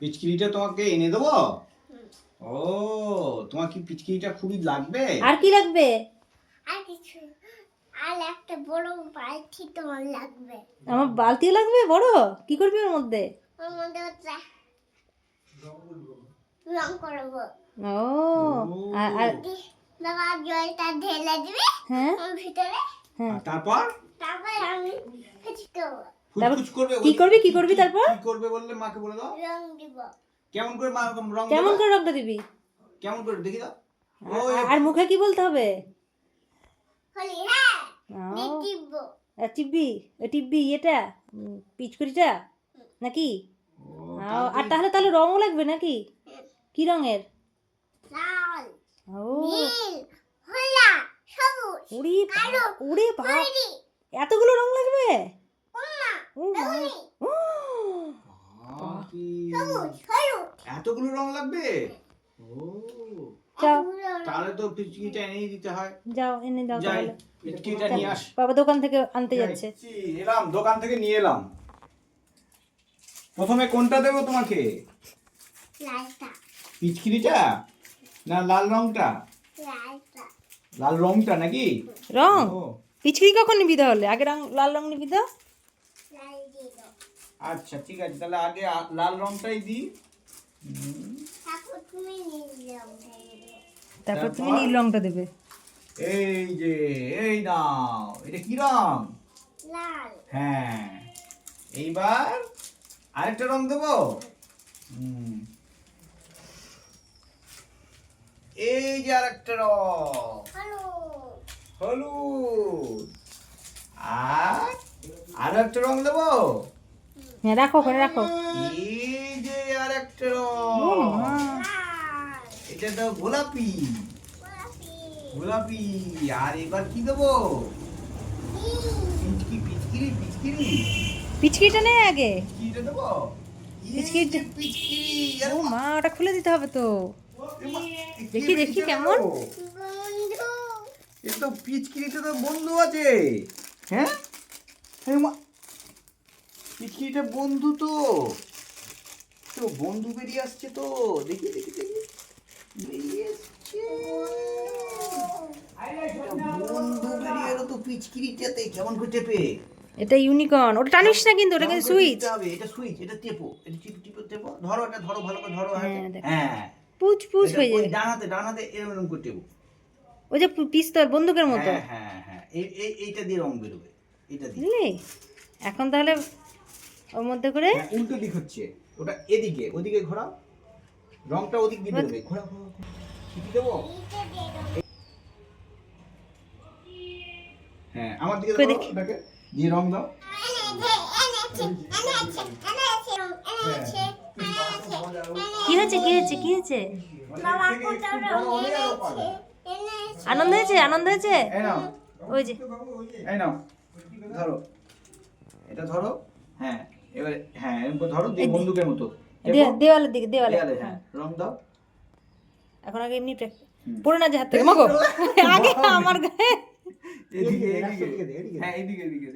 পিচকিরিটা তোমাকে এনে দেবো? ও তোমার কি পিচকিরিটা খুবই লাগবে? আর কি লাগবে? আর কিছু আর একটা বড় বালতি তোমার লাগবে। আমার বালতিও লাগবে? বড়? কি করবি ওর মধ্যে? ওর মধ্যে হচ্ছে রং করব। ও আর বাবা জলটা ঢেলে দিবে হ্যাঁ। ভিতরে। হ্যাঁ। তারপর? তারপর আমি ফুচফুচ করবে কি করবি কি করবি তারপর? কি করবে বললে মাকে বলে দাও। রং দিব। কেমন করে মা রং কেমন করে রংটা দিবি? কেমন করে দেখি দাও। আর- আর মুখে কি বলতে হবে? হলি হ্যাঁ দিব টিপবি। টিপবি? এটা পিচকুড়িটা? নাকি? আর তাহলে তাহলে রঙও লাগবে নাকি? কি রঙের? লাল ও। নীল হলা সবুজ ওরে ওরে বাবা এতগুলো রং লাগবে? এতগুলো রং লাগবে? ও যাও। তাহলে তো এনেই দিতে হয়। যাও এনে দাও যাই নিয়ে আস। বাবা দোকান থেকে আনতে যাচ্ছে। এলাম দোকান থেকে নিয়ে এলাম। প্রথমে কোনটা দেবো তোমাকে? লালটা। পিচকিরিটা না লাল রংটা? লালটা। লাল রংটা নাকি? রং? ও। পিচকিরি কখন নিবি তাহলে? আগে রং লাল রং নিবি তো? আচ্ছা ঠিক আছে তাহলে আগে লাল রংটাই দিই। তারপর তুমি নীল রংটা দিবে। এই যে এই নাও এটা কি রং? লাল। হ্যাঁ এইবার আরেকটা রং দেবো? হুম। এই যে আরেকটা রং। হলুদ। হলুদ। আর আরও একটা রং দেবো? হ্যাঁ রাখো ওখানে রাখো। এই যে আর একটা ও রং মা। এটা তো গোলাপি। গোলাপি। আর এবার কি দেবো? পিচকি পিচকিরি পিচকিরি। পিচকিরিটা নে আগে। দেবো? যে পিচকিরি। ও মা ওটা খুলে দিতে হবে তো। দেখি, দেখি কেমন? এ তো পিচকিরিটা তো বন্ধু আছে। হ্যাঁ? পিচকিরিটা বন্ধু তো? তো বন্ধু বেরিয়ে আসছে তো। দেখি দেখি দেখি। বেরিয়ে এটা বন্ধু বেরিয়ে এলো তো পিচকিরিটাতে। কেমন করে টেপে এটা ইউনিকর্ন ওটা টানিস না কিন্তু ওটা কিন্তু সুইচ হবে? এটা সুইচ এটা টেপো এটা টিপ টিপ টেপো ধরো এটা ধরো ভালো করে ধরো হ্যাঁ, হ্যাঁ। পুচ পুচ হয়ে যাবে ডান হাতে ডান হাতে এরকম করে টেপো ওই যে পিস্তল বন্দুকের মতো। হ্যাঁ হ্যাঁ হ্যাঁ। এই এইটা দিয়ে রং বেরোবে। এটা দিয়ে। এখন তাহলে ওর মধ্যে করে? হ্যাঁ, উল্টো দিক হচ্ছে। ওটা এদিকে ওদিকে ঘোরাও। রংটা ওদিক দিয়ে বেরোবে। ঘোরা ঘোরা। দেবো? দাও হ্যাঁ আমার দিকে দেখি। ওটাকে। দিয়ে রং দাও। কি হয়েছে কি হয়েছে কি হয়েছে? আনন্দ হয়েছে আনন্দ হয়েছে? ওই যে। এই নাও। ধরো। এটা ধরো। এরকম করে ধরো দিয়ে বন্দুকের মতো। দেওয়ালের দিকে দেওয়ালে। হ্যাঁ রং দাও। এখন আগে এমনি পড়ে না যে হাত থেকে মগো আগে আমার গায়ে। এদিকে এদিকে। হ্যাঁ এদিকে এদিকে।